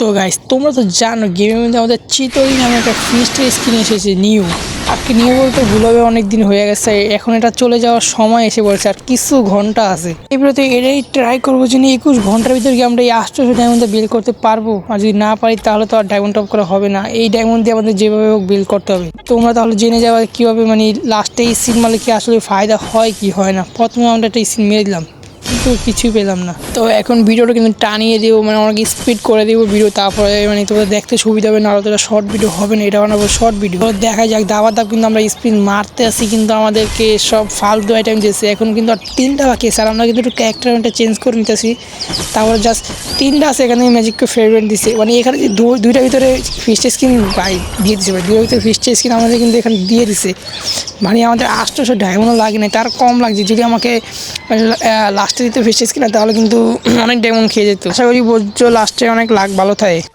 তো গাইস তোমরা তো জানো গেমের মধ্যে আমাদের চিতই নামে একটা ফিস্টের স্কিন এসেছে নিউ আর কি নিউ বলতে ভুল হবে অনেক দিন হয়ে গেছে। এখন এটা চলে যাওয়ার সময় এসে বলছে আর কিছু ঘণ্টা আছে। এবারে তো এটাই ট্রাই করব যে একুশ ঘণ্টার ভিতরে কি আমরা এই আষ্টশো ডায়মন্ডে বিল করতে পারব? আর যদি না পারি, তাহলে তো আর ডায়মন্ড টপ করা হবে না। এই ডায়মন্ড দিয়ে আমাদের যেভাবে হোক বিল করতে হবে। তোমরা তাহলে জেনে যাওয়া কীভাবে মানে লাস্টে এই সিন মারলে কি আসলে ফায়দা হয়, কি হয় না। প্রথমে আমরা একটা সিন মেরে দিলাম। কিন্তু কিছুই পেলাম না। তো এখন ভিডিওটা কিন্তু টানিয়ে দেবো মানে অনেক স্পিড করে দেবো ভিডিও তারপরে মানে তোদের দেখতে সুবিধা হবে না এটা শর্ট ভিডিও হবে না, এটা বানাবো শর্ট ভিডিও দেখা যাক দাবার দাব কিন্তু আমরা স্পিড মারতে আসি, কিন্তু আমাদেরকে সব ফালতু আইটেম দিয়েছে। এখন কিন্তু আর তিনটা বাকি আছে, আর আমরা কিন্তু একটু ক্যারেক্টারটা চেঞ্জ করে নিতেছি তারপরে জাস্ট তিনটা আছে, এখানে ম্যাজিককে ফেভারিট দিছে। মানে এখানে যে দুইটার ভিতরে ফিস্ট স্কিন বাই দিয়ে দিছে, ভাই। দুইটার ভিতরে ফিস্ট স্কিন আমাদের কিন্তু এখানে দিয়ে দিছে। মানে আমাদের আষ্টশো ডায়মন্ডও লাগে না তার কম লাগছে। যদি আমাকে লাস্টে দিতে ফিস্ট কিনা, তাহলে কিন্তু অনেক ডেমন খেয়ে যেত। আশা করি বোঝো লাস্টে অনেক লাখ ভালো থাকে।